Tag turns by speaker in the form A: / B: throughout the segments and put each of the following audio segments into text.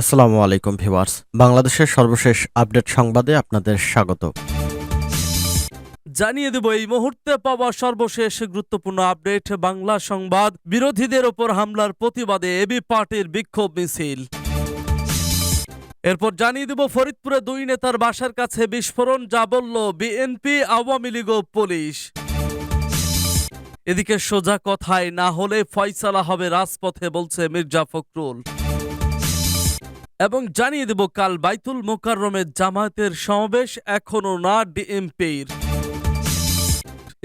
A: আসসালামু আলাইকুম ভিউয়ার্স। বাংলাদেশের সর্বশেষ আপডেট সংবাদে আপনাদের স্বাগত।
B: জানিয়ে দেব, এই মুহূর্তে পাওয়া সর্বশেষ গুরুত্বপূর্ণ আপডেট, বাংলা সংবাদ। বিরোধীদের ওপর হামলার প্রতিবাদে এবি পার্টির বিক্ষোভ মিছিল। এরপর জানিয়ে দেব, ফরিদপুরে দুই নেতার বাসার কাছে বিস্ফোরণ, যা বলল বিএনপি, আওয়ামী লীগ পুলিশ। এদিকে সোজা কথায় না হলে ফয়সালা হবে রাজপথে, বলছে মির্জা ফখরুল। এবং জানিয়ে দেব, কাল বাইতুল মোকাররমের জামায়াতের সমাবেশ এখনও না ডিএমপির।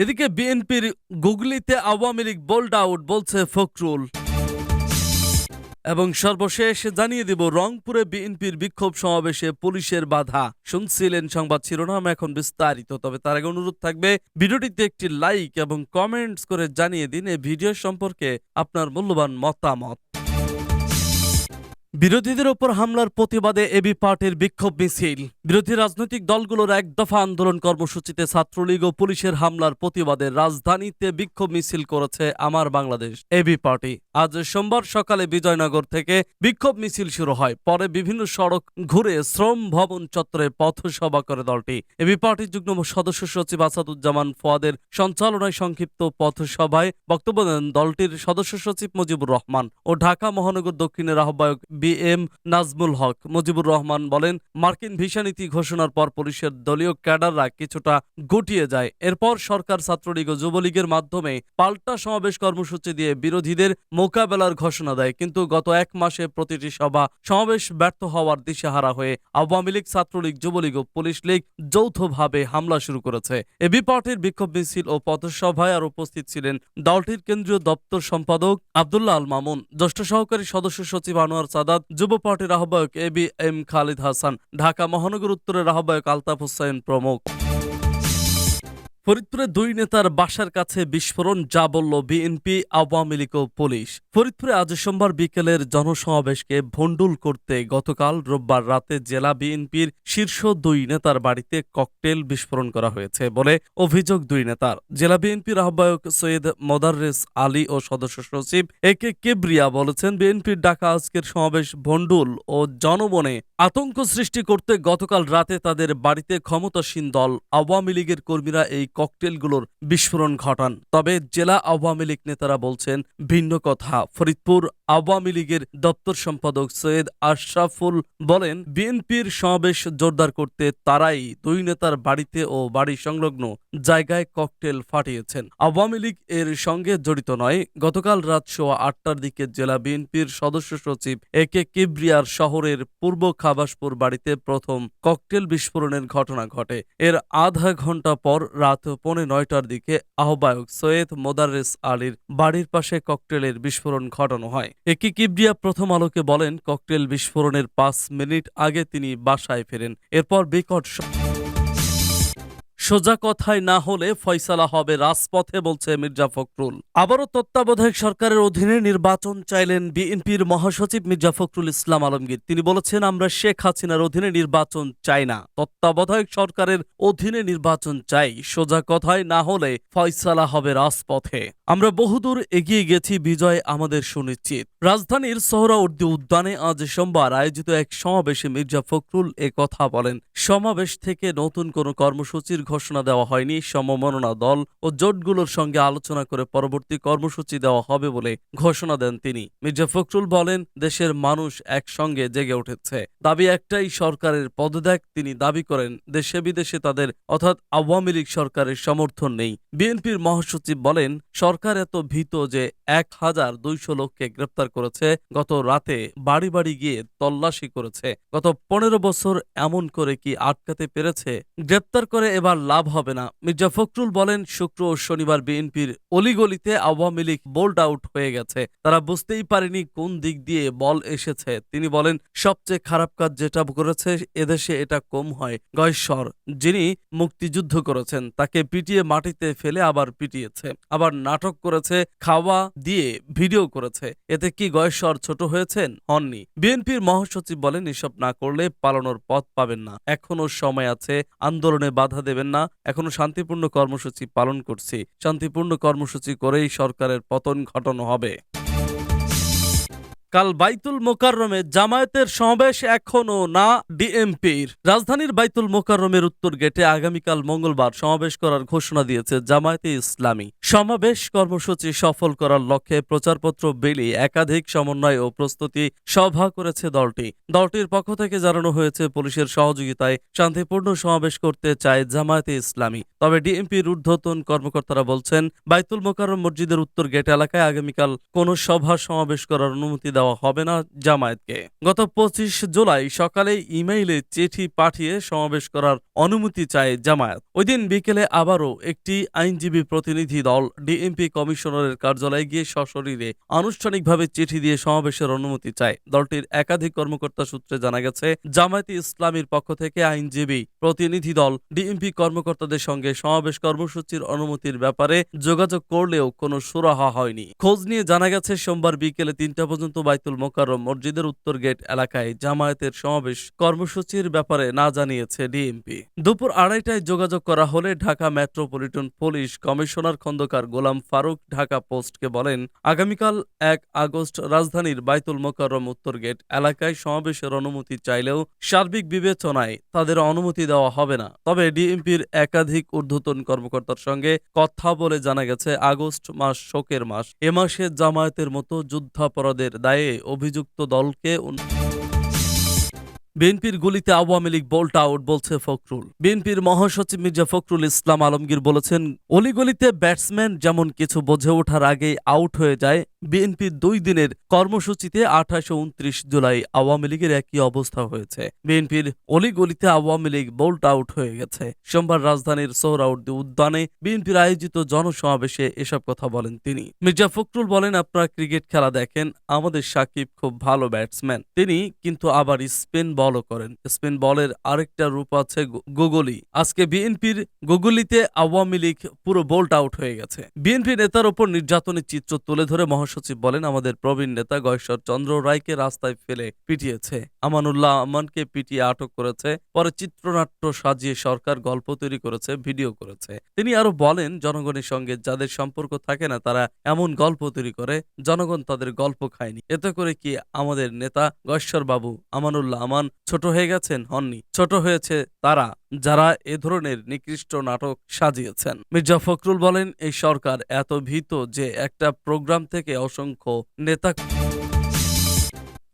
B: এদিকে বিএনপির গুগলিতে আওয়ামী লীগ বোল্ড আউট বলছে ফখরুল। এবং সর্বশেষ জানিয়ে দিব, রংপুরে বিএনপির বিক্ষোভ সমাবেশে পুলিশের বাধা। শুনছিলেন সংবাদ শিরোনাম এখন বিস্তারিত, তবে তার আগে অনুরোধ থাকবে, ভিডিওটিতে একটি লাইক এবং কমেন্টস করে জানিয়ে দিন এই ভিডিও সম্পর্কে আপনার মূল্যবান মতামত। বিরোধীদের ওপর হামলার প্রতিবাদে এবি পার্টির বিক্ষোভ মিছিল। বিরোধী রাজনৈতিক দলগুলোর এক দফা আন্দোলন কর্মসূচিতে ছাত্রলীগ ও পুলিশের হামলার প্রতিবাদে রাজধানীতে বিক্ষোভ মিছিল করেছে আমার বাংলাদেশ, এবি পার্টি। আজ সোমবার সকালে বিজয়নগর থেকে বিক্ষোভ মিছিল শুরু হয়। পরে বিভিন্ন সড়ক ঘুরে শ্রম ভবন চত্বরে পথসভা করে দলটি। এবি পার্টির যুগ্ম সদস্য সচিব আসাদুজ্জামান ফোয়াদের সঞ্চালনায় সংক্ষিপ্ত পথসভায় বক্তব্য দেন দলটির সদস্য সচিব মুজিবুর রহমান ও ঢাকা মহানগর দক্ষিণের আহ্বায়ক বি এম নাজমুল হক। মুজিবুর রহমান বলেন, মার্কিন ভিসা নীতি ঘোষণার পর পুলিশের দলীয় ক্যাডাররা কিছুটা গুটিয়ে যায়। এরপর সরকার, ছাত্রলীগ ও যুবলীগের মাধ্যমে পাল্টা সমাবেশ কর্মসূচি দিয়ে বিরোধীদের মোকাবেলার ঘোষণা দেয়। কিন্তু গত এক মাসে প্রতিটি সভা সমাবেশ ব্যর্থ হওয়ার দিশেহারা হয়ে আওয়ামী লীগ, ছাত্রলীগ, যুবলীগ ও পুলিশ লীগ যৌথভাবে হামলা শুরু করেছে। এবি পার্টির বিক্ষোভ মিছিল ও পথসভায় আর উপস্থিত ছিলেন দলটির কেন্দ্রীয় দপ্তর সম্পাদক আবদুল্লাহ আল মামুন। জ্যেষ্ঠ সহকারী সদস্য সচিব আনোয়ার সাদাত যুব পার্টির আহ্বায়ক A B M Khalid Hasan, Dhaka মহানগর উত্তরের আহ্বায়ক আলতাফ হুসাইন প্রমুখ। ফরিদপুরে দুই নেতার বাসার কাছে বিস্ফোরণ, যা বলল বিএনপি, আওয়ামী লীগ ও পুলিশ। ফরিদপুরে আজ সোমবার বিকেলের জনসমাবেশকে ভণ্ডুল করতে গতকাল রোববার রাতে জেলা বিএনপির শীর্ষ দুই নেতার বাড়িতে ককটেল বিস্ফোরণ করা হয়েছে বলে অভিযোগ দুই নেতার। জেলা বিএনপির আহ্বায়ক সৈয়দ মোদাররেস আলী ও সদস্য সচিব এ কে কেবরিয়া বলেছেন, বিএনপির ডাকা আজকের সমাবেশ ভণ্ডুল ও জনমনে আতঙ্ক সৃষ্টি করতে গতকাল রাতে তাদের বাড়িতে ক্ষমতাসীন দল, আওয়ামী লীগের কর্মীরা এই ককটেলগুলোর বিস্ফোরণ ঘটান। তবে জেলা আওয়ামী লীগ নেতারা বলছেন, ভিন্ন কথা। ফরিদপুর আওয়ামী লীগের দপ্তর সম্পাদক সৈয়দ আশরাফুল বলেন, বিএনপির সমাবেশ জোরদার করতে তারাই দুই নেতার বাড়িতে ও বাড়ি সংলগ্ন জায়গায় ককটেল ফাটিয়েছেন। আওয়ামী লীগ এর সঙ্গে জড়িত নয়। গতকাল রাত সোয়া আটটার দিকে জেলা বিএনপির সদস্য সচিব এ কে কিবরিয়ার শহরের পূর্ব খাবাসপুর বাড়িতে প্রথম ককটেল বিস্ফোরণের ঘটনা ঘটে। এর আধা ঘণ্টা পর রাত পৌনে নয়টার দিকে আহ্বায়ক সৈয়দ মোদারেস আলীর বাড়ির পাশে ককটেলের বিস্ফোরণ ঘটানো হয়। একি কিবরিয়া প্রথম আলোকে বলেন, ককটেল বিস্ফোরণের পাঁচ মিনিট আগে তিনি বাসায় ফেরেন। এরপর বিকট শ- সোজা কথায় না হলে ফয়সালা হবে রাজপথে, বলছে মির্জা ফখরুল। আবারও তত্ত্বাবধায়ক সরকারের অধীনে নির্বাচন চাইলেন বিএনপির মহাসচিব মির্জা ফখরুল ইসলাম আলমগীর। তিনি বলেছেন, আমরা শেখ হাসিনার অধীনে নির্বাচন চাই না। তত্ত্বাবধায়ক সরকারের অধীনে নির্বাচন চাই। সোজা কথায় না হলে ফয়সালা হবে রাজপথে। আমরা বহুদূর এগিয়ে গেছি, বিজয় আমাদের সুনিশ্চিত। রাজধানীর সোহরাওয়ার্দী উদ্যানে আজ সোমবার আয়োজিত এক সমাবেশে মির্জা ফখরুল এ কথা বলেন। সমাবেশ থেকে নতুন কোনো কর্মসূচির ঘোষণা দেওয়া হয়নি। সমমননা দল ও জোটগুলোর সঙ্গে আলোচনা করে পরবর্তী কর্মসূচি দেওয়া হবে বলে ঘোষণা দেন তিনি। মির্জা ফখরুল বলেন, দেশের মানুষ একসঙ্গে জেগে উঠেছে। দাবি একটাই, সরকারের পদত্যাগ তিনি দাবি করেন, দেশে বিদেশে তাদের, অর্থাৎ আওয়ামী লীগ সরকারের সমর্থন নেই। বিএনপির মহাসচিব বলেন, সরকার এত ভীত যে এক হাজার দুইশো লোককে গ্রেপ্তার করেছে, গত রাতে বাড়ি বাড়ি গিয়ে তল্লাশি করেছে। গত পনেরো বছর এমন করে কি আটকাতে পেরেছে? গ্রেপ্তার করে এবার লাভ হবে না। মির্জা ফখরুল বলেন, শুক্র ও শনিবার বিএনপির অলিগলিতে আওয়ামী লীগ বোল্ড আউট হয়ে গেছে। তারা বুঝতেই পারেনি কোন দিক দিয়ে বল এসেছে। তিনি বলেন, সবচেয়ে খারাপ কাজ যেটা করেছে, এদেশে এটা কম হয়। গয়েশ্বর, যিনি মুক্তিযুদ্ধ করেছেন, তাকে পিটিয়ে মাটিতে ফেলে আবার পিটিয়েছে। আবার নাটক করেছে, খাওয়া দিয়ে ভিডিও করেছে। এতে কি গয়েশ্বর ছোট হয়েছেন? হননি। বিএনপির মহাসচিব বলেন, এসব না করলে পালানোর পথ পাবেন না। এখনও সময় আছে, আন্দোলনে বাধা দেবেন না। এখনও শান্তিপূর্ণ কর্মসূচি পালন করছি। শান্তিপূর্ণ কর্মসূচি করেই সরকারের পতন ঘটানো হবে। কাল বাইতুল মোকাররমে জামায়াতের সমাবেশ এখনও না ডিএমপির। রাজধানীর বাইতুল মোকাররমের উত্তর গেটে আগামীকাল মঙ্গলবার সমাবেশ করার ঘোষণা দিয়েছে জামায়াতে ইসলামী। সমাবেশ কর্মসূচি সফল করার লক্ষ্যে প্রচারপত্র, বেলি, একাধিক সমন্বয় ও প্রস্তুতি সভা করেছে দলটি। দলটির পক্ষ থেকে জানানো হয়েছে, পুলিশের সহযোগিতায় শান্তিপূর্ণ সমাবেশ করতে চায় জামায়াতে ইসলামী। তবে ডিএমপির ঊর্ধ্বতন কর্মকর্তারা বলছেন, বাইতুল মোকাররম মসজিদের উত্তর গেট এলাকায় আগামীকাল কোনো সভা সমাবেশ করার অনুমতি দেওয়া হবে না জামায়াতকে। গত পঁচিশ জুলাই সকালে ইমেইলে চিঠি পাঠিয়ে সমাবেশ করার অনুমতি চায় জামায়াত। ওই দিন বিকেলে আবারও একটি আইনজীবী প্রতিনিধি দল ডিএমপি কমিশনারের কার্যালয়ে গিয়ে সশরীরে আনুষ্ঠানিকভাবে চিঠি দিয়ে সমাবেশের অনুমতি চায়। দলটির একাধিক কর্মকর্তা সূত্রে জানা গেছে, জামায়াতে ইসলামীর পক্ষ থেকে আইনজীবী প্রতিনিধি দল ডিএমপি কর্মকর্তাদের সঙ্গে সমাবেশ কর্মসূচির অনুমতির ব্যাপারে যোগাযোগ করলেও কোনো সুরাহা হয়নি। খোঁজ নিয়ে জানা গেছে, সোমবার বিকেলে তিনটা পর্যন্ত বাইতুল মোকাররম মসজিদের উত্তর গেট এলাকায় জামায়াতের সমাবেশ কর্মসূচির ব্যাপারে না জানিয়েছে ডিএমপি। দুপুর আড়াইটায় যোগাযোগ করা হলে Dhaka metropolitan police commissioner Khandaker Golam Faruk Dhaka পোস্টকে বলেন, আগামীকাল এক আগস্ট রাজধানীর বাইতুল মোকাররম উত্তর গেট এলাকায় সমাবেশের অনুমতি চাইলেও সার্বিক বিবেচনায় তাদের অনুমতি দেওয়া হবে না। তবে ডিএমপির একাধিক ঊর্ধ্বতন কর্মকর্তার সঙ্গে কথা বলে জানা গেছে, আগস্ট মাস শোকের মাস। এ মাসে জামায়াতের মতো যুদ্ধাপরাধের দায়ে অভিযুক্ত দলকে বিএনপির গুলিতে আওয়ামী লীগ বোল্ট আউট বলছে ফখরুল। বিএনপির মহাসচিব মির্জা ফখরুল ইসলাম আলমগীর বলেছেন, অলিগলিতে ব্যাটসম্যান যেমন কিছু বোঝে ওঠার আগেই আউট হয়ে যায়, বিএনপির দুই দিনের কর্মসূচিতে আঠাশ উনত্রিশ জুলাই আওয়ামী লীগের একই অবস্থা হয়েছে। বিএনপির অলিগলিতে আওয়ামী লীগ বোল্ট আউট হয়ে গেছে। সোমবার রাজধানীর সোহরাউদ্দি উদ্যানে বিএনপির আয়োজিত জনসমাবেশে এসব কথা বলেন তিনি। মির্জা ফখরুল বলেন, আপনারা ক্রিকেট খেলা দেখেন, আমাদের সাকিব খুব ভালো ব্যাটসম্যান তিনি কিন্তু আবার স্পিন বলও করেন। স্পিন বলের আরেকটা রূপ আছে গুগলি। আজকে বিএনপির গুগলিতে আওয়ামী লীগ পুরো বোল্ট আউট হয়ে গেছে। বিএনপি নেতার ওপর নির্যাতনের চিত্র তুলে ধরে মহাসচিব বলেন, আমাদের প্রবীণ নেতা গয়েশ্বর চন্দ্র রায়কে রাস্তায় ফেলে পিটিয়েছে। আমানুল্লাহ আমানকে পিটিয়ে আটক করেছে। পরে চিত্রনাট্য সাজিয়ে সরকার গল্প তৈরি করেছে, ভিডিও করেছে। তিনি আরও বলেন, জনগণের সঙ্গে যাদের সম্পর্ক থাকে না, তারা এমন গল্প তৈরি করে, জনগণ তাদের গল্প খায়নি। এতে করে কি আমাদের নেতা গয়েশ্বর বাবু আমানুল্লাহ আমান ছোট হয়ে গেছেন হননি। ছোট হয়েছে তারা, যারা এ ধরনের নিকৃষ্ট নাটক সাজিয়েছেন। মির্জা ফখরুল বলেন, এই সরকার এত ভীত যে একটা প্রোগ্রাম থেকে অসংখ্য নেতা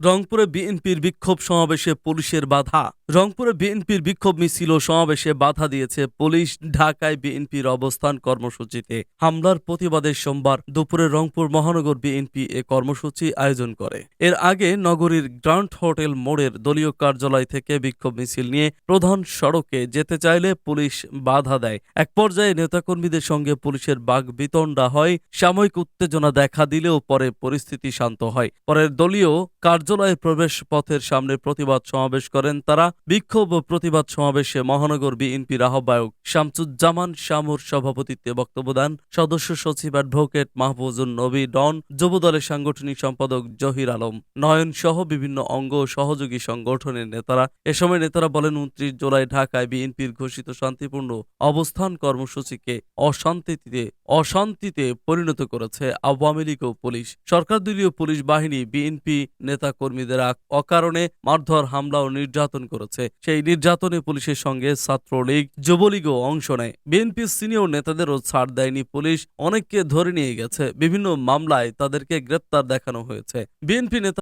B: রংপুরে বিএনপির বিক্ষোভ সমাবেশে পুলিশের বাধা। রংপুরে বিএনপির বিক্ষোভ মিছিল ও সমাবেশে বাধা দিয়েছে পুলিশ। ঢাকায় বিএনপির অবস্থান কর্মসূচিতে। হামলার প্রতিবাদে সোমবার দুপুরে রংপুর মহানগর বিএনপি এ কর্মসূচি আয়োজন করে। এর আগে নগরীর গ্রান্ট হোটেল মোড়ের দলীয় কার্যালয় থেকে বিক্ষোভ মিছিল নিয়ে প্রধান সড়কে যেতে চাইলে পুলিশ বাধা দেয়। এক পর্যায়ে নেতাকর্মীদের সঙ্গে পুলিশের বাঘ বিতণ্ডা হয়। সাময়িক উত্তেজনা দেখা দিলেও পরে পরিস্থিতি শান্ত হয়। পরে দলীয় কার্যালয়ের প্রবেশ পথের সামনে প্রতিবাদ সমাবেশ করেন তারা। বিক্ষোভ ও প্রতিবাদ সমাবেশে মহানগর বিএনপির আহ্বায়ক শামসুজ্জামান শামুর সভাপতিত্বে বক্তব্য দেন সদস্য সচিব অ্যাডভোকেট মাহফুজুন নবী ডন, যুবদলের সাংগঠনিক সম্পাদক জহির আলম নয়ন সহ বিভিন্ন অঙ্গ ও সহযোগী সংগঠনের নেতারা। এ সময় নেতারা বলেন, উনত্রিশ জুলাই ঢাকায় বিএনপির ঘোষিত শান্তিপূর্ণ অবস্থান কর্মসূচিকে অশান্তিতে অশান্তিতে পরিণত করেছে আওয়ামী লীগ ও পুলিশ। সরকারদলীয় পুলিশ বাহিনী বিএনপি নেতা কর্মীদের অকারণে মারধর, হামলা ও নির্যাতন করেছে। সেই নির্যাতনে পুলিশের সঙ্গে ছাত্রলীগ যুবলীগও অংশ নেয়। বিএনপি সিনিয়র নেতাদেরও ছাড় দেয়নি পুলিশ, অনেককে ধরে নিয়ে গেছে। বিভিন্ন মামলায় তাদেরকে গ্রেপ্তার দেখানো হয়েছে। বিএনপি নেতা